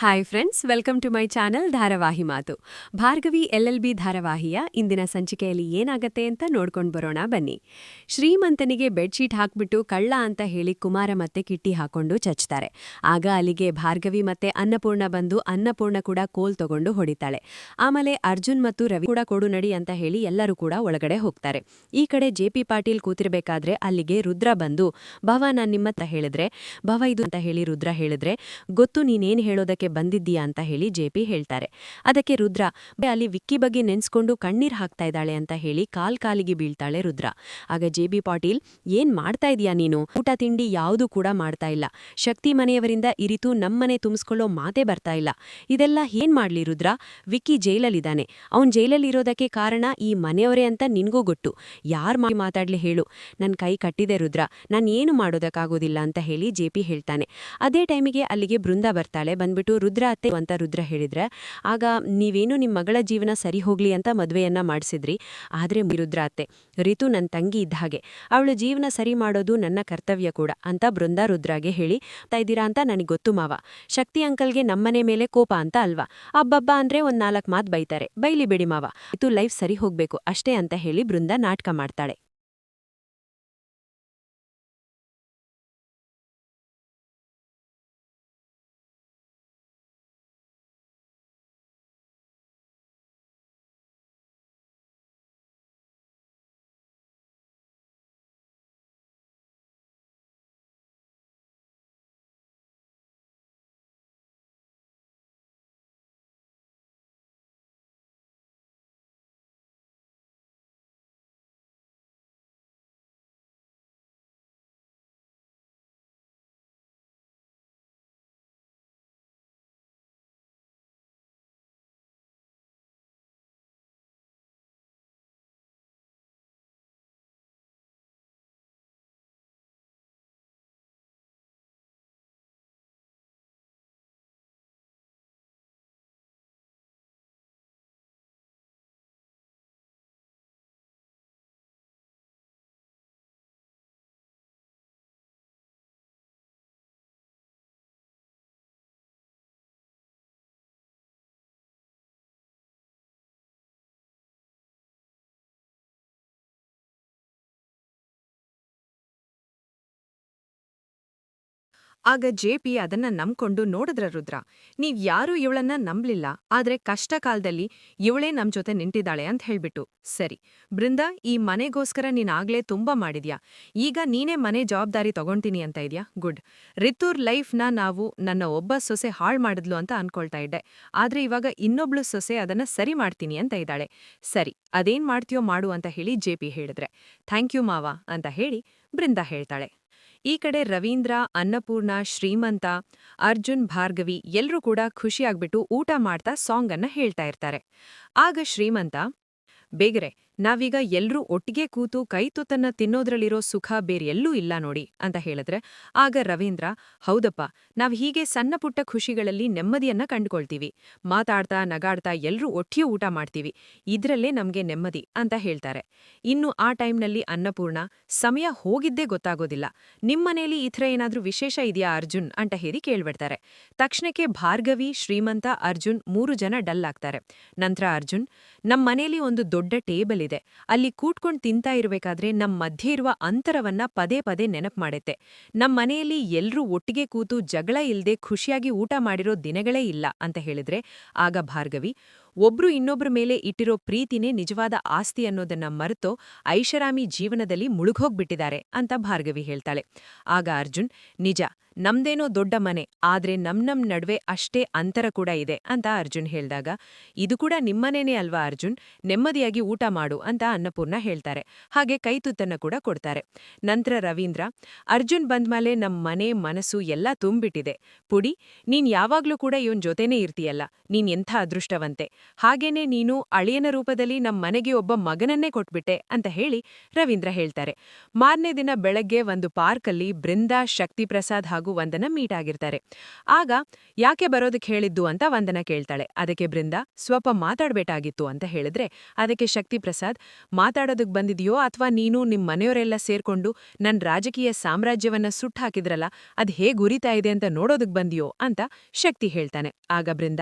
Hi friends welcome to my channel ಧಾರಾವಾಹಿ ಮಾತು Bhargavi L B ಧಾರಾವಾಹಿಯ ಇಂದಿನ ಸಂಚಿಕೆಯಲ್ಲಿ ಏನಾಗತ್ತೆ ಅಂತ ನೋಡ್ಕೊಂಡು ಬರೋಣ ಬನ್ನಿ. ಶ್ರೀಮಂತನಿಗೆ ಬೆಡ್ಶೀಟ್ ಹಾಕ್ಬಿಟ್ಟು ಕಳ್ಳ ಅಂತ ಹೇಳಿ ಕುಮಾರ ಮತ್ತೆ ಕಿಟ್ಟಿ ಹಾಕೊಂಡು ಚಚ್ತಾರೆ. ಆಗ ಅಲ್ಲಿಗೆ ಭಾರ್ಗವಿ ಮತ್ತೆ ಅನ್ನಪೂರ್ಣ ಬಂದು ಅನ್ನಪೂರ್ಣ ಕೂಡ ಕೋಲ್ ತಗೊಂಡು ಹೊಡಿತಾಳೆ. ಆಮೇಲೆ ಅರ್ಜುನ್ ಮತ್ತು ರವಿ ಕೂಡ ಕೊಡು ನಡಿ ಅಂತ ಹೇಳಿ ಎಲ್ಲರೂ ಕೂಡ ಒಳಗಡೆ ಹೋಗ್ತಾರೆ. ಈ ಕಡೆ ಜೆ ಪಿ ಪಾಟೀಲ್ ಕೂತಿರ್ಬೇಕಾದ್ರೆ ಅಲ್ಲಿಗೆ ರುದ್ರ ಬಂದು, ಭವ ನಾನು ನಿಮ್ಮತ್ತ ಹೇಳಿದ್ರೆ, ಭವ ಇದು ಅಂತ ಹೇಳಿ ರುದ್ರ ಹೇಳಿದ್ರೆ, ಗೊತ್ತು ನೀನೇನು ಹೇಳೋದಕ್ಕೆ ಬಂದಿದ್ದೀಯಾ ಅಂತ ಹೇಳಿ ಜೆಪಿ ಹೇಳ್ತಾರೆ. ಅದಕ್ಕೆ ರುದ್ರ "ಬೇ, ಅಲ್ಲಿ ವಿಕ್ಕಿ ಬಗ್ಗೆ ನೆನ್ಸ್ಕೊಂಡು ಕಣ್ಣೀರ್ ಹಾಕ್ತಾ ಇದ್ದಾಳೆ ಅಂತ ಹೇಳಿ ಕಾಲ್ ಕಾಲಿಗೆ ಬೀಳ್ತಾಳೆ ರುದ್ರ. ಆಗ ಜೆ ಬಿ ಪಾಟೀಲ್ ಏನ್ ಮಾಡ್ತಾ ಇದೀಯಾ ನೀನು? ಊಟ ತಿಂಡಿ ಯಾವುದು ಕೂಡ ಮಾಡ್ತಾ ಇಲ್ಲ. ಶಕ್ತಿ ಮನೆಯವರಿಂದ ಇರಿತು ನಮ್ಮನೆ ತುಂಬಿಸ್ಕೊಳ್ಳೋ ಮಾತೇ ಬರ್ತಾ ಇಲ್ಲ. ಇದೆಲ್ಲ ಏನ್ ಮಾಡ್ಲಿ ರುದ್ರ? ವಿಕ್ಕಿ ಜೈಲಲ್ಲಿದ್ದಾನೆ. ಅವನ್ ಜೈಲಲ್ಲಿರೋದಕ್ಕೆ ಕಾರಣ ಈ ಮನೆಯವರೇ ಅಂತ ನಿನ್ಗೂ ಗೊತ್ತು. ಯಾರ್ ಮಾತಾಡ್ಲಿ ಹೇಳು. ನನ್ನ ಕೈ ಕಟ್ಟಿದೆ ರುದ್ರ. ನಾನು ಏನು ಮಾಡೋದಕ್ಕಾಗೋದಿಲ್ಲ ಅಂತ ಹೇಳಿ ಜೆಪಿ ಹೇಳ್ತಾನೆ. ಅದೇ ಟೈಮಿಗೆ ಅಲ್ಲಿಗೆ ಬೃಂದ ಬರ್ತಾಳೆ. ಬಂದ್ಬಿಟ್ಟು ರುದ್ರ ಅತ್ತೆ ಅಂತ ರುದ್ರ ಹೇಳಿದ್ರೆ, ಆಗ ನೀವೇನು ನಿಮ್ಮ ಮಗಳ ಜೀವನ ಸರಿ ಹೋಗ್ಲಿ ಅಂತ ಮದುವೆಯನ್ನ ಮಾಡಿಸಿದ್ರಿ, ಆದ್ರೆ ರುದ್ರ ಅತ್ತೆ ರಿತು ನನ್ನ ತಂಗಿ ಇದ್ದ ಹಾಗೆ, ಅವಳು ಜೀವನ ಸರಿ ಮಾಡೋದು ನನ್ನ ಕರ್ತವ್ಯ ಕೂಡ ಅಂತ ಬೃಂದ ರುದ್ರಾಗೆ ಹೇಳಿ, ತಾ ಅಂತ ನನಗೆ ಗೊತ್ತು ಮಾವ, ಶಕ್ತಿ ಅಂಕಲ್ಗೆ ನಮ್ಮನೆ ಮೇಲೆ ಕೋಪ ಅಂತ ಅಲ್ವಾ ಅಬ್ಬಬ್ಬ ಅಂದ್ರೆ ಒಂದ್ ನಾಲ್ಕು ಮಾತು ಬೈತಾರೆ, ಬೈಲಿ ಬಿಡಿ ಮಾವ ಇದು ಲೈಫ್ ಸರಿ ಹೋಗ್ಬೇಕು, ಅಷ್ಟೇ ಅಂತ ಹೇಳಿ ಬೃಂದ ನಾಟಕ ಮಾಡ್ತಾಳೆ. ಆಗ ಜೆಪಿ ಅದನ್ನ ನಂಬ್ಕೊಂಡು ನೋಡಿದ್ರ ರುದ್ರ, ನೀವ್ ಯಾರೂ ಇವಳನ್ನ ನಂಬ್ಲಿಲ್ಲ, ಆದ್ರೆ ಕಷ್ಟ ಕಾಲದಲ್ಲಿ ಇವಳೇ ನಮ್ ಜೊತೆ ನಿಂತಿದ್ದಾಳೆ ಅಂತ ಹೇಳ್ಬಿಟ್ಟು. ಸರಿ, ಬೃಂದ, ಈ ಮನೆಗೋಸ್ಕರ ನೀನ್ ಆಗ್ಲೇ ತುಂಬಾ ಮಾಡಿದ್ಯಾ? ಈಗ ನೀನೇ ಮನೆ ಜವಾಬ್ದಾರಿ ತಗೊಂತೀನಿ ಅಂತ ಇದ್ಯಾ? ಗುಡ್. ರಿತೂರ್ ಲೈಫ್ನ ನಾವು ನನ್ನ ಒಬ್ಬ ಸೊಸೆ ಹಾಳ್ ಮಾಡಿದ್ಲು ಅಂತ ಅನ್ಕೊಳ್ತಾ ಇದ್ದೆ. ಆದ್ರೆ ಇವಾಗ ಇನ್ನೊಬ್ಳು ಸೊಸೆ ಅದನ್ನ ಸರಿ ಮಾಡ್ತೀನಿ ಅಂತ ಇದ್ದಾಳೆ. ಸರಿ, ಅದೇನ್ ಮಾಡ್ತೀಯೋ ಮಾಡು ಅಂತ ಹೇಳಿ ಜೆಪಿ ಹೇಳಿದ್ರೆ. ಥ್ಯಾಂಕ್ ಯು ಮಾವಾ ಅಂತ ಹೇಳಿ ಬೃಂದ ಹೇಳ್ತಾಳೆ. ಈ ಕಡೆ ರವೀಂದ್ರ, ಅನ್ನಪೂರ್ಣ, ಶ್ರೀಮಂತ, ಅರ್ಜುನ್, ಭಾರ್ಗವಿ ಎಲ್ಲರೂ ಕೂಡ ಖುಷಿಯಾಗ್ಬಿಟ್ಟು ಊಟ ಮಾಡ್ತಾ ಸಾಂಗ್ ಅನ್ನ ಹೇಳ್ತಾ ಇರ್ತಾರೆ. ಆಗ ಶ್ರೀಮಂತ, ಬೇಗರೆ ನಾವೀಗ ಎಲ್ರೂ ಒಟ್ಟಿಗೆ ಕೂತು ಕೈತುತ್ತನ್ನ ತಿನ್ನೋದ್ರಲ್ಲಿರೋ ಸುಖ ಬೇರೆಲ್ಲೂ ಇಲ್ಲ ನೋಡಿ ಅಂತ ಹೇಳಿದ್ರೆ, ಆಗ ರವೀಂದ್ರ, ಹೌದಪ್ಪ, ನಾವು ಹೀಗೆ ಸಣ್ಣ ಪುಟ್ಟ ಖುಷಿಗಳಲ್ಲಿ ನೆಮ್ಮದಿಯನ್ನ ಕಂಡುಕೊಳ್ತೀವಿ. ಮಾತಾಡ್ತಾ, ನಗಾಡ್ತಾ ಎಲ್ರೂ ಒಟ್ಟಿಗೆ ಊಟ ಮಾಡ್ತೀವಿ. ಇದ್ರಲ್ಲೇ ನಮ್ಗೆ ನೆಮ್ಮದಿ ಅಂತ ಹೇಳ್ತಾರೆ. ಇನ್ನು ಆ ಟೈಮ್ನಲ್ಲಿ ಅನ್ನಪೂರ್ಣ, ಸಮಯ ಹೋಗಿದ್ದೇ ಗೊತ್ತಾಗೋದಿಲ್ಲ. ನಿಮ್ಮನೇಲಿ ಈ ಥರ ಏನಾದ್ರೂ ವಿಶೇಷ ಇದೆಯಾ ಅರ್ಜುನ್? ಅಂತ ಹೇಳಿ ಕೇಳ್ಬಿಡ್ತಾರೆ. ತಕ್ಷಣಕ್ಕೆ ಭಾರ್ಗವಿ, ಶ್ರೀಮಂತ ಅರ್ಜುನ್ ಮೂರು ಜನ ಡಲ್ ಆಗ್ತಾರೆ. ನಂತರ ಅರ್ಜುನ್ ನಮ್ಮನೇಲಿ ಒಂದು ದೊಡ್ಡ ಟೇಬಲ್ ಇದೆ. ಅಲ್ಲಿ ಕೂಟ್ಕೊಂಡು ತಿಂತಾ ಇರಬೇಕಾದ್ರೆ ನಮ್ಮ ಮಧ್ಯೆ ಇರುವ ಅಂತರವನ್ನ ಪದೇ ಪದೇ ನೆನಪು ಮಾಡುತ್ತೆ. ನಮ್ಮ ಮನೆಯಲ್ಲಿ ಎಲ್ಲರೂ ಒಟ್ಟಿಗೆ ಕೂತು ಜಗಳ ಇಲ್ಲದೆ ಖುಷಿಯಾಗಿ ಊಟ ಮಾಡಿರೋ ದಿನಗಳೇ ಇಲ್ಲ ಅಂತ ಹೇಳಿದ್ರೆ, ಆಗ ಭಾರ್ಗವಿ, ಒಬ್ರು ಇನ್ನೊಬ್ರ ಮೇಲೆ ಇಟ್ಟಿರೋ ಪ್ರೀತಿನೇ ನಿಜವಾದ ಆಸ್ತಿ ಅನ್ನೋದನ್ನ ಮರೆತೋ ಐಷಾರಾಮಿ ಜೀವನದಲ್ಲಿ ಮುಳುಗೋಗ್ಬಿಟ್ಟಿದ್ದಾರೆ ಅಂತ ಭಾರ್ಗವಿ ಹೇಳ್ತಾಳೆ. ಆಗ ಅರ್ಜುನ್, ನಿಜ ನಮ್ದೇನೋ ದೊಡ್ಡ ಮನೆ, ಆದ್ರೆ ನಮ್ ನಮ್ ನಡುವೆ ಅಷ್ಟೇ ಅಂತರ ಕೂಡ ಇದೆ ಅಂತ ಅರ್ಜುನ್ ಹೇಳ್ದಾಗ, ಇದು ಕೂಡ ನಿಮ್ಮನೇನೇ ಅಲ್ವಾ ಅರ್ಜುನ್? ನೆಮ್ಮದಿಯಾಗಿ ಊಟ ಮಾಡು ಅಂತ ಅನ್ನಪೂರ್ಣ ಹೇಳ್ತಾರೆ. ಹಾಗೆ ಕೈತುತ್ತನ್ನ ಕೂಡ ಕೊಡ್ತಾರೆ. ನಂತರ ರವೀಂದ್ರ, ಅರ್ಜುನ್ ಬಂದ್ಮೇಲೆ ನಮ್ ಮನೆ, ಮನಸ್ಸು ಎಲ್ಲ ತುಂಬಿಟ್ಟಿದೆ. ಪುಡಿ, ನೀನ್ ಯಾವಾಗ್ಲೂ ಕೂಡ ಇವನ್ ಜೊತೆನೇ ಇರ್ತೀಯಲ್ಲ, ನೀನ್ ಎಂಥ ಅದೃಷ್ಟವಂತೆ? ಹಾಗೇನೆ ನೀನು ಅಳಿಯನ ರೂಪದಲ್ಲಿ ನಮ್ ಮನೆಗೆ ಒಬ್ಬ ಮಗನನ್ನೇ ಕೊಟ್ಬಿಟ್ಟೆ ಅಂತ ಹೇಳಿ ರವೀಂದ್ರ ಹೇಳ್ತಾರೆ. ಮಾರನೇ ದಿನ ಬೆಳಗ್ಗೆ ಒಂದು ಪಾರ್ಕಲ್ಲಿ ಬೃಂದಾ ಶಕ್ತಿ ಪ್ರಸಾದ್ ಹಾಗೂ ವಂದನ ಮೀಟ್ ಆಗಿರ್ತಾರೆ ಆಗ ಯಾಕೆ ಬರೋದಕ್ಕೆ ಹೇಳಿದ್ದು ಅಂತ ವಂದನ ಕೇಳ್ತಾಳೆ. ಅದಕ್ಕೆ ಬೃಂದ, ಸ್ವಲ್ಪ ಮಾತಾಡ್ಬೇಕಾಗಿತ್ತು ಅಂತ ಹೇಳಿದ್ರೆ, ಅದಕ್ಕೆ ಶಕ್ತಿ ಪ್ರಸಾದ್ ಮಾತಾಡೋದಕ್ಕೆ ಬಂದಿದೆಯೋ ಅಥವಾ ನೀನು ನಿಮ್ಮ ಮನೆಯವರೆಲ್ಲ ಸೇರ್ಕೊಂಡು ನನ್ನ ರಾಜಕೀಯ ಸಾಮ್ರಾಜ್ಯವನ್ನ ಸುಟ್ಟು ಹಾಕಿದ್ರಲ್ಲ, ಅದು ಹೇಗೆ ಉರಿತಾ ಇದೆ ಅಂತ ನೋಡೋದಕ್ಕೆ ಬಂದಿಯೋ ಅಂತ ಶಕ್ತಿ ಹೇಳ್ತಾನೆ. ಆಗ ಬೃಂದ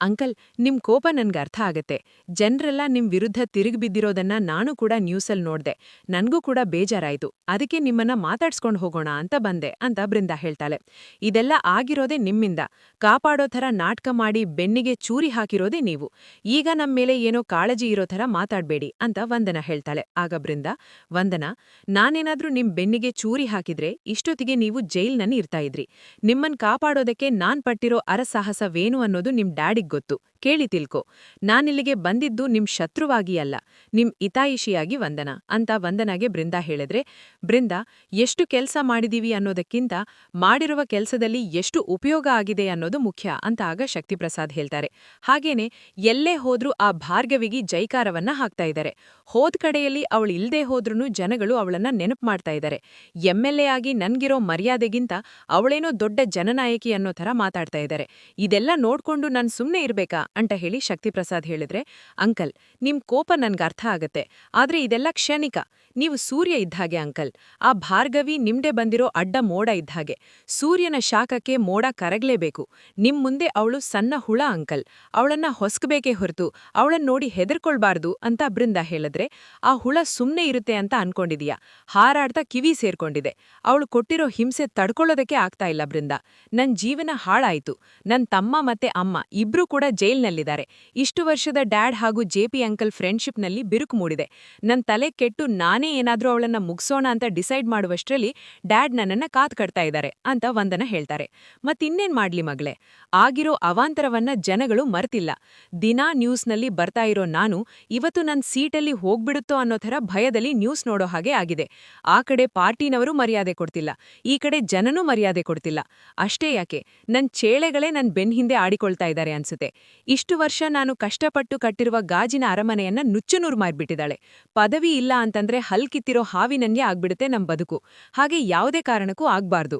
ಅಂಕಲ್, ನಿಮ್ ಕೋಪ ನನ್ಗೆ ಅರ್ಥ ಆಗತ್ತೆ. ಜನರೆಲ್ಲ ನಿಮ್ ವಿರುದ್ಧ ತಿರುಗಿ ಬಿದ್ದಿರೋದನ್ನ ನಾನು ಕೂಡ ನ್ಯೂಸಲ್ ನೋಡ್ದೆ. ನನ್ಗೂ ಕೂಡ ಬೇಜಾರಾಯ್ತು. ಅದಕ್ಕೆ ನಿಮ್ಮನ್ನ ಮಾತಾಡ್ಸ್ಕೊಂಡು ಹೋಗೋಣ ಅಂತ ಬಂದೆ ಅಂತ ಬೃಂದ ಹೇಳ್ತಾಳೆ. ಇದೆಲ್ಲ ಆಗಿರೋದೇ ನಿಮ್ಮಿಂದ. ಕಾಪಾಡೋ ಥರ ನಾಟಕ ಮಾಡಿ ಬೆನ್ನಿಗೆ ಚೂರಿ ಹಾಕಿರೋದೇ ನೀವು. ಈಗ ನಮ್ಮ ಮೇಲೆ ಏನೋ ಕಾಳಜಿ ಇರೋ ಥರ ಮಾತಾಡ್ಬೇಡಿ ಅಂತ ವಂದನ ಹೇಳ್ತಾಳೆ. ಆಗ ಬೃಂದ, ವಂದನ, ನಾನೇನಾದ್ರೂ ನಿಮ್ ಬೆನ್ನಿಗೆ ಚೂರಿ ಹಾಕಿದ್ರೆ ಇಷ್ಟೊತ್ತಿಗೆ ನೀವು ಜೈಲ್ನಲ್ಲಿ ಇರ್ತಾ ಇದ್ರಿ. ನಿಮ್ಮನ್ ಕಾಪಾಡೋದಕ್ಕೆ ನಾನ್ ಪಟ್ಟಿರೋ ಅರಸಾಹಸವೇನು ಅನ್ನೋದು ನಿಮ್ ಡ್ಯಾಡಿಗ್ ಗೊತ್ತು. ಕೇಳಿ ತಿಳ್ಕೊ. ನಾನಿಲ್ಲಿಗೆ ಬಂದಿದ್ದು ನಿಮ್ ಶತ್ರುವಾಗಿ ಅಲ್ಲ, ನಿಮ್ ಹಿತಾಯಿಷಿಯಾಗಿ ವಂದನ ಅಂತ ವಂದನಾಗೆ ಬೃಂದ ಹೇಳಿದ್ರೆ, ಬೃಂದ, ಎಷ್ಟು ಕೆಲಸ ಮಾಡಿದೀವಿ ಅನ್ನೋದಕ್ಕಿಂತ ಮಾಡಿರುವ ಕೆಲಸದಲ್ಲಿ ಎಷ್ಟು ಉಪಯೋಗ ಆಗಿದೆ ಅನ್ನೋದು ಮುಖ್ಯ ಅಂತ ಆಗ ಶಕ್ತಿಪ್ರಸಾದ್ ಹೇಳ್ತಾರೆ. ಹಾಗೇನೆ, ಎಲ್ಲೇ ಹೋದ್ರೂ ಆ ಭಾರ್ಗವಿಗೆ ಜೈಕಾರವನ್ನ ಹಾಕ್ತಾ ಇದ್ದಾರೆ. ಹೋದ್ ಕಡೆಯಲ್ಲಿ ಅವಳು ಇಲ್ದೇ ಹೋದ್ರೂ ಜನಗಳು ಅವಳನ್ನ ನೆನಪು ಮಾಡ್ತಾ ಇದ್ದಾರೆ. ಎಂಎಲ್ಎ ಆಗಿ ನನ್ಗಿರೋ ಮರ್ಯಾದೆಗಿಂತ ಅವಳೇನೋ ದೊಡ್ಡ ಜನನಾಯಕಿ ಅನ್ನೋ ಥರ ಮಾತಾಡ್ತಾ ಇದ್ದಾರೆ. ಇದೆಲ್ಲ ನೋಡ್ಕೊಂಡು ನಾನು ಸುಮ್ಮನೆ ಇರ್ಬೇಕಾ? ಅಂತ ಹೇಳಿ ಶಕ್ತಿಪ್ರಸಾದ್ ಹೇಳಿದ್ರೆ, ಅಂಕಲ್, ನಿಮ್ ಕೋಪ ನನ್ಗೆ ಅರ್ಥ ಆಗತ್ತೆ. ಆದ್ರೆ ಇದೆಲ್ಲ ಕ್ಷಣಿಕ. ನೀವು ಸೂರ್ಯ ಇದ್ದಾಗೆ ಅಂಕಲ್. ಆ ಭಾರ್ಗವಿ ನಿಮ್ಡೆ ಬಂದಿರೋ ಅಡ್ಡ ಮೋಡ ಇದ್ದಾಗೆ ಸೂರ್ಯನ ಶಾಖಕ್ಕೆ ಮೋಡ ಕರಗ್ಲೇಬೇಕು. ನಿಮ್ ಮುಂದೆ ಅವಳು ಸಣ್ಣ ಹುಳ, ಅಂಕಲ್. ಅವಳನ್ನ ಹೊಸ್ಕಬೇಕೇ ಹೊರತು. ಅವಳನ್ನ ನೋಡಿ ಹೆದರ್ಕೊಳ್ಬಾರ್ದು ಅಂತ ಬೃಂದ ಹೇಳಿದ್ರೆ, ಆ ಹುಳ ಸುಮ್ನೆ ಇರುತ್ತೆ ಅಂತ ಅನ್ಕೊಂಡಿದೀಯಾ. ಹಾರಾಡ್ತಾ ಕಿವಿ ಸೇರ್ಕೊಂಡಿದೆ. ಅವಳು ಕೊಟ್ಟಿರೋ ಹಿಂಸೆ ತಡ್ಕೊಳ್ಳೋದಕ್ಕೆ ಆಗ್ತಾ ಇಲ್ಲ ಬೃಂದ. ನನ್ ಜೀವನ ಹಾಳಾಯ್ತು. ನನ್ ತಮ್ಮ ಮತ್ತೆ ಅಮ್ಮ ಇಬ್ರೂ ಕೂಡ ಜೈಲ್ನಲ್ಲಿದ್ದಾರೆ. ಇಷ್ಟು ವರ್ಷದ ಡ್ಯಾಡ್ ಹಾಗೂ ಜೆಪಿ ಅಂಕಲ್ ಫ್ರೆಂಡ್ಶಿಪ್ನಲ್ಲಿ ಬಿರುಕು ಮೂಡಿದೆ. ನನ್ನ ತಲೆ ಕೆಟ್ಟು ನಾನೇ ಏನಾದರೂ ಅವಳನ್ನ ಮುಗಿಸೋಣ ಅಂತ ಡಿಸೈಡ್ ಮಾಡುವಷ್ಟರಲ್ಲಿ ಡ್ಯಾಡ್ ನನ್ನನ್ನ ಕಾತ್ ಕಟ್ತಾ ಇದ್ದಾರೆ ಅಂತ ವಂದನ ಹೇಳ್ತಾರೆ. ಮತ್ತಿನ್ನೇನ್ ಮಾಡ್ಲಿ ಮಗಳೇ? ಆಗಿರೋ ಅವಾಂತರವನ್ನ ಜನಗಳು ಮರ್ತಿಲ್ಲ. ದಿನಾ ನ್ಯೂಸ್ನಲ್ಲಿ ಬರ್ತಾ ಇರೋ ನಾನು ಇವತ್ತು ನನ್ನ ಸೀಟಲ್ಲಿ ಹೋಗ್ಬಿಡುತ್ತೋ ಅನ್ನೋ ಥರ ಭಯದಲ್ಲಿ ನ್ಯೂಸ್ ನೋಡೋ ಹಾಗೆ ಆಗಿದೆ. ಆ ಕಡೆ ಪಾರ್ಟಿನವರು ಮರ್ಯಾದೆ ಕೊಡ್ತಿಲ್ಲ. ಈ ಕಡೆ ಜನನೂ ಮರ್ಯಾದೆ ಕೊಡ್ತಿಲ್ಲ. ಅಷ್ಟೇ ಯಾಕೆ? ನನ್ನ ಚೇಳೆಗಳೇ ನನ್ನ ಬೆನ್ ಹಿಂದೆ ಆಡಿಕೊಳ್ತಾ ಇದ್ದಾರೆ ಅನ್ಸುತ್ತೆ. ಇಷ್ಟು ವರ್ಷ ನಾನು ಕಷ್ಟಪಟ್ಟು ಕಟ್ಟಿರುವ ಗಾಜಿನ ಅರಮನೆಯನ್ನ ನುಚ್ಚುನೂರು ಮಾರ್ಬಿಟ್ಟಿದ್ದಾಳೆ. ಪದವಿ ಇಲ್ಲ ಅಂತಂದ್ರೆ ಹಲ್ಕಿತ್ತಿರೋ ಹಾವಿನನ್ಯೇ ಆಗ್ಬಿಡುತ್ತೆ ನಮ್ ಬದುಕು. ಹಾಗೆ ಯಾವುದೇ ಕಾರಣಕ್ಕೂ ಆಗ್ಬಾರ್ದು.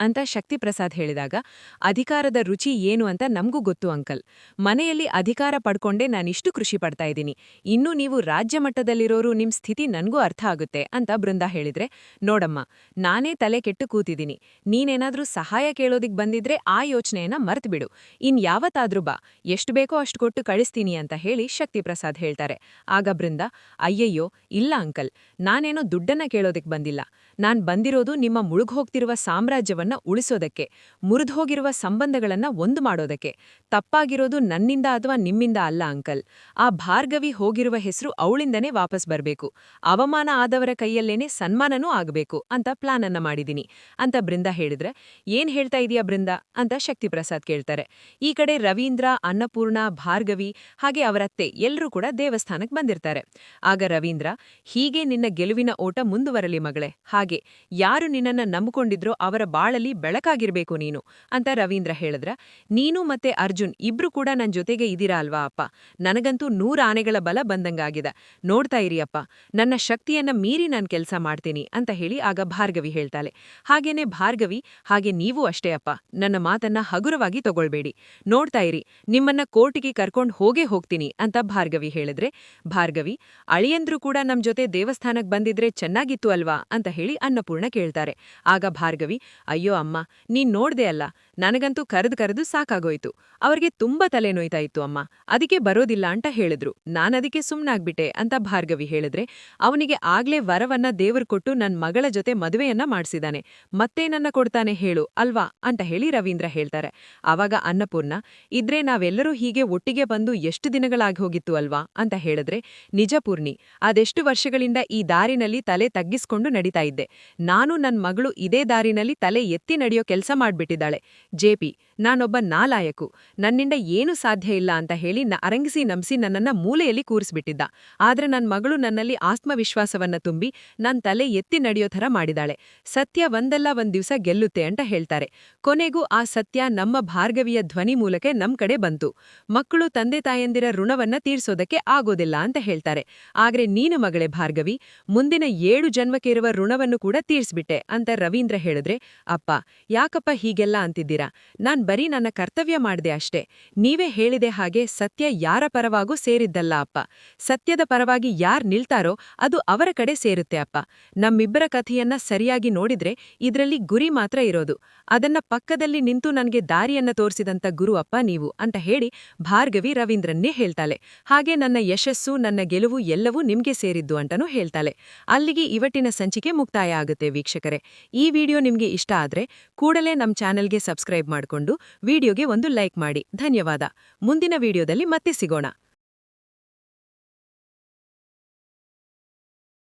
ಅಂತ ಶಕ್ತಿ ಪ್ರಸಾದ್ ಹೇಳಿದಾಗ, ಅಧಿಕಾರದ ರುಚಿ ಏನು ಅಂತ ನಮಗೂ ಗೊತ್ತು ಅಂಕಲ್. ಮನೆಯಲ್ಲಿ ಅಧಿಕಾರ ಪಡ್ಕೊಂಡೇ ನಾನಿಷ್ಟು ಖುಷಿ ಪಡ್ತಾ ಇದ್ದೀನಿ. ಇನ್ನೂ ನೀವು ರಾಜ್ಯ ಮಟ್ಟದಲ್ಲಿರೋರು ನಿಮ್ಮ ಸ್ಥಿತಿ ನನಗೂ ಅರ್ಥ ಆಗುತ್ತೆ ಅಂತ ಬೃಂದ ಹೇಳಿದ್ರೆ, ನೋಡಮ್ಮ, ನಾನೇ ತಲೆ ಕೆಟ್ಟು ಕೂತಿದ್ದೀನಿ. ನೀನೇನಾದ್ರೂ ಸಹಾಯ ಕೇಳೋದಿಕ್ ಬಂದಿದ್ರೆ ಆ ಯೋಚನೆಯನ್ನ ಮರ್ತ್ಬಿಡು. ಇನ್ ಯಾವತ್ತಾದ್ರೂ ಬಾ. ಎಷ್ಟು ಬೇಕೋ ಅಷ್ಟು ಕೊಟ್ಟು ಕಳಿಸ್ತೀನಿ ಅಂತ ಹೇಳಿ ಶಕ್ತಿ ಪ್ರಸಾದ್ ಹೇಳ್ತಾರೆ. ಆಗ ಬೃಂದ, ಅಯ್ಯಯ್ಯೋ, ಇಲ್ಲ ಅಂಕಲ್. ನಾನೇನೋ ದುಡ್ಡನ್ನ ಕೇಳೋದಿಕ್ ಬಂದಿಲ್ಲ. ನಾನ್ ಬಂದಿರೋದು ನಿಮ್ಮ ಮುಳುಗ್ಹೋಗ್ತಿರುವ ಸಾಮ್ರಾಜ್ಯವನ್ನ ಉಳಿಸೋದಕ್ಕೆ, ಮುರಿದ್ಹೋಗಿರುವ ಸಂಬಂಧಗಳನ್ನ ಒಂದು ಮಾಡೋದಕ್ಕೆ. ತಪ್ಪಾಗಿರೋದು ನನ್ನಿಂದ ಅಥವಾ ನಿಮ್ಮಿಂದ ಅಲ್ಲ ಅಂಕಲ್. ಆ ಭಾರ್ಗವಿ ಹೋಗಿರುವ ಹೆಸರು ಅವಳಿಂದನೇ ವಾಪಸ್ ಬರಬೇಕು. ಅವಮಾನ ಆದವರ ಕೈಯಲ್ಲೇನೆ ಸನ್ಮಾನನೂ ಆಗಬೇಕು ಅಂತ ಪ್ಲಾನ್ ಅನ್ನ ಮಾಡಿದೀನಿ. ಅಂತ ಬೃಂದ ಹೇಳಿದ್ರೆ, ಏನ್ ಹೇಳ್ತಾ ಇದೀಯಾ ಬೃಂದ? ಅಂತ ಶಕ್ತಿಪ್ರಸಾದ್ ಕೇಳ್ತಾರೆ. ಈ ಕಡೆ ರವೀಂದ್ರ, ಅನ್ನಪೂರ್ಣ, ಭಾರ್ಗವಿ ಹಾಗೆ ಅವರತ್ತೆ ಎಲ್ಲರೂ ಕೂಡ ದೇವಸ್ಥಾನಕ್ಕೆ ಬಂದಿರ್ತಾರೆ. ಆಗ ರವೀಂದ್ರ, ಹೀಗೆ ನಿನ್ನ ಗೆಲುವಿನ ಓಟ ಮುಂದುವರಲಿ ಮಗಳೇ. ಹಾಗೆ ಯಾರು ನಿನ್ನನ್ನ ನಂಬಿಕೊಂಡಿದ್ರೋ ಅವರ ಬಾಳಲ್ಲಿ ಬೆಳಕಾಗಿರ್ಬೇಕು ನೀನು ಅಂತ ರವೀಂದ್ರ ಹೇಳಿದ್ರ, ನೀನು ಮತ್ತೆ ಅರ್ಜುನ್ ಇಬ್ರು ಕೂಡ ನನ್ನ ಜೊತೆಗೆ ಇದೀರಾ ಅಲ್ವಾ ಅಪ್ಪ? ನನಗಂತೂ ನೂರ ಆನೆಗಳ ಬಲ ಬಂದಂಗಾಗಿದೆ. ನೋಡ್ತಾ ಇರಿ ಅಪ್ಪ ನನ್ನ ಶಕ್ತಿಯನ್ನ ಮೀರಿ ನಾನು ಕೆಲಸ ಮಾಡ್ತೀನಿ ಅಂತ ಹೇಳಿ ಆಗ ಭಾರ್ಗವಿ ಹೇಳ್ತಾಳೆ. ಹಾಗೇನೆ ಭಾರ್ಗವಿ, ಹಾಗೆ ನೀವು ಅಷ್ಟೇ ಅಪ್ಪ, ನನ್ನ ಮಾತನ್ನ ಹಗುರವಾಗಿ ತಗೊಳ್ಬೇಡಿ. ನೋಡ್ತಾ ಇರಿ, ನಿಮ್ಮನ್ನ ಕೋರ್ಟಿಗೆ ಕರ್ಕೊಂಡು ಹೋಗೇ ಹೋಗ್ತೀನಿ ಅಂತ ಭಾರ್ಗವಿ ಹೇಳಿದ್ರೆ, ಭಾರ್ಗವಿ, ಅಳಿಯಂದ್ರು ಕೂಡ ನಮ್ ಜೊತೆ ದೇವಸ್ಥಾನಕ್ ಬಂದಿದ್ರೆ ಚೆನ್ನಾಗಿತ್ತು ಅಲ್ವಾ ಅಂತ ಹೇಳಿ ಅನ್ನಪೂರ್ಣ ಕೇಳ್ತಾರೆ. ಆಗ ಭಾರ್ಗವಿ, ಅಯ್ಯೋ ಅಮ್ಮ, ನೀನ್ ನೋಡ್ದೆ ಅಲ್ಲ, ನನಗಂತೂ ಕರೆದು ಕರೆದು ಸಾಕಾಗೋಯ್ತು. ಅವ್ರಿಗೆ ತುಂಬಾ ತಲೆನೋಯ್ತಾ ಇತ್ತು ಅಮ್ಮ, ಅದಕ್ಕೆ ಬರೋದಿಲ್ಲ ಅಂತ ಹೇಳಿದ್ರು. ನಾನದಕ್ಕೆ ಸುಮ್ನಾಗ್ಬಿಟ್ಟೆ ಅಂತ ಭಾರ್ಗವಿ ಹೇಳಿದ್ರೆ, ಅವನಿಗೆ ಆಗ್ಲೇ ವರವನ್ನ ದೇವರು ಕೊಟ್ಟು ನನ್ ಮಗಳ ಜೊತೆ ಮದುವೆಯನ್ನ ಮಾಡ್ಸಿದಾನೆ. ಮತ್ತೇನನ್ನ ಕೊಡ್ತಾನೆ ಹೇಳು, ಅಲ್ವಾ? ಅಂತ ಹೇಳಿ ರವೀಂದ್ರ ಹೇಳ್ತಾರೆ. ಆವಾಗ ಅನ್ನಪೂರ್ಣ, ಇದ್ರೆ ನಾವೆಲ್ಲರೂ ಹೀಗೆ ಒಟ್ಟಿಗೆ ಬಂದು ಎಷ್ಟು ದಿನಗಳಾಗಿ ಹೋಗಿತ್ತು ಅಲ್ವಾ? ಅಂತ ಹೇಳಿದ್ರೆ ನಿಜಪೂರ್ಣಿ ಅದೆಷ್ಟು ವರ್ಷಗಳಿಂದ ಈ ದಾರಿನಲ್ಲಿ ತಲೆ ತಗ್ಗಿಸ್ಕೊಂಡು ನಡೀತಾ ಇದ್ದೆ. ನಾನು ನನ್ ಮಗಳು ಇದೇ ದಾರಿನಲ್ಲಿ ತಲೆ ಎತ್ತಿ ನಡೆಯೋ ಕೆಲ್ಸ ಮಾಡ್ಬಿಟ್ಟಿದ್ದಾಳೆ. ಜೆಪಿ ನಾನೊಬ್ಬ ನಾಲಾಯಕು. ನನ್ನಿಂದ ಏನೂ ಸಾಧ್ಯ ಇಲ್ಲ ಅಂತ ಹೇಳಿ ನ ಅರಂಗಿಸಿ ನಂಬಿಸಿ ನನ್ನನ್ನ ಮೂಲೆಯಲ್ಲಿ ಕೂರಿಸ್ಬಿಟ್ಟಿದ್ದ. ಆದ್ರೆ ನನ್ ಮಗಳು ನನ್ನಲ್ಲಿ ಆತ್ಮವಿಶ್ವಾಸವನ್ನ ತುಂಬಿ ನನ್ ತಲೆ ಎತ್ತಿ ನಡೆಯೋ ಥರ ಮಾಡಿದಾಳೆ. ಸತ್ಯ ಒಂದಲ್ಲ ಒಂದ್ ದಿವಸ ಗೆಲ್ಲುತ್ತೆ ಅಂತ ಹೇಳ್ತಾರೆ. ಕೊನೆಗೂ ಆ ಸತ್ಯ ನಮ್ಮ ಭಾರ್ಗವಿಯ ಧ್ವನಿ ಮೂಲಕ ನಮ್ ಕಡೆ ಬಂತು. ಮಕ್ಕಳು ತಂದೆ ತಾಯಂದಿರ ಋಣವನ್ನ ತೀರ್ಸೋದಕ್ಕೆ ಆಗೋದಿಲ್ಲ ಅಂತ ಹೇಳ್ತಾರೆ. ಆದ್ರೆ ನೀನು ಮಗಳೇ ಭಾರ್ಗವಿ, ಮುಂದಿನ ಏಳು ಜನ್ಮಕ್ಕೆ ಇರುವ ಋಣವನ್ನು ಕೂಡ ತೀರ್ಸ್ಬಿಟ್ಟೆ ಅಂತ ರವೀಂದ್ರ ಹೇಳಿದ್ರೆ, ಅಪ್ಪ, ಯಾಕಪ್ಪ ಹೀಗೆಲ್ಲ ಅಂತಿದ್ದೀರಾ? ನಾನ್ ಬರೀ ನನ್ನ ಕರ್ತವ್ಯ ಮಾಡಿದೆ ಅಷ್ಟೇ. ನೀವೇ ಹೇಳಿದೆ ಹಾಗೆ ಸತ್ಯ ಯಾರ ಪರವಾಗೂ ಸೇರಿದ್ದಲ್ಲ ಅಪ್ಪ. ಸತ್ಯದ ಪರವಾಗಿ ಯಾರ್ ನಿಲ್ತಾರೋ ಅದು ಅವರ ಕಡೆ ಸೇರುತ್ತೆ ಅಪ್ಪ. ನಮ್ಮಿಬ್ಬರ ಕಥೆಯನ್ನ ಸರಿಯಾಗಿ ನೋಡಿದ್ರೆ ಇದರಲ್ಲಿ ಗುರಿ ಮಾತ್ರ ಇರೋದು. ಅದನ್ನ ಪಕ್ಕದಲ್ಲಿ ನಿಂತು ನನಗೆ ದಾರಿಯನ್ನ ತೋರಿಸಿದಂತ ಗುರು ಅಪ್ಪ ನೀವು ಅಂತ ಹೇಳಿ ಭಾರ್ಗವಿ ರವೀಂದ್ರನ್ನೇ ಹೇಳ್ತಾಳೆ. ಹಾಗೆ ನನ್ನ ಯಶಸ್ಸು, ನನ್ನ ಗೆಲುವು ಎಲ್ಲವೂ ನಿಮ್ಗೆ ಸೇರಿದ್ದು ಅಂತಾನೂ ಹೇಳ್ತಾಳೆ. ಅಲ್ಲಿಗೆ ಇವಟ್ಟಿನ ಸಂಚಿಕೆ ಮುಕ್ತಾಯ ಆಗುತ್ತೆ ವೀಕ್ಷಕರೇ. ಈ ವಿಡಿಯೋ ನಿಮಗೆ ಇಷ್ಟ ಆದ್ರೆ ಕೂಡಲೇ ನಮ್ಮ ಚಾನೆಲ್ಗೆ ಸಬ್ಸ್ಕ್ರೈಬ್ ಮಾಡ್ಕೊಂಡು ವಿಡಿಯೋಗೆ ಒಂದು ಲೈಕ್ ಮಾಡಿ. ಧನ್ಯವಾದ. ಮುಂದಿನ ವಿಡಿಯೋದಲ್ಲಿ ಮತ್ತೆ ಸಿಗೋಣ.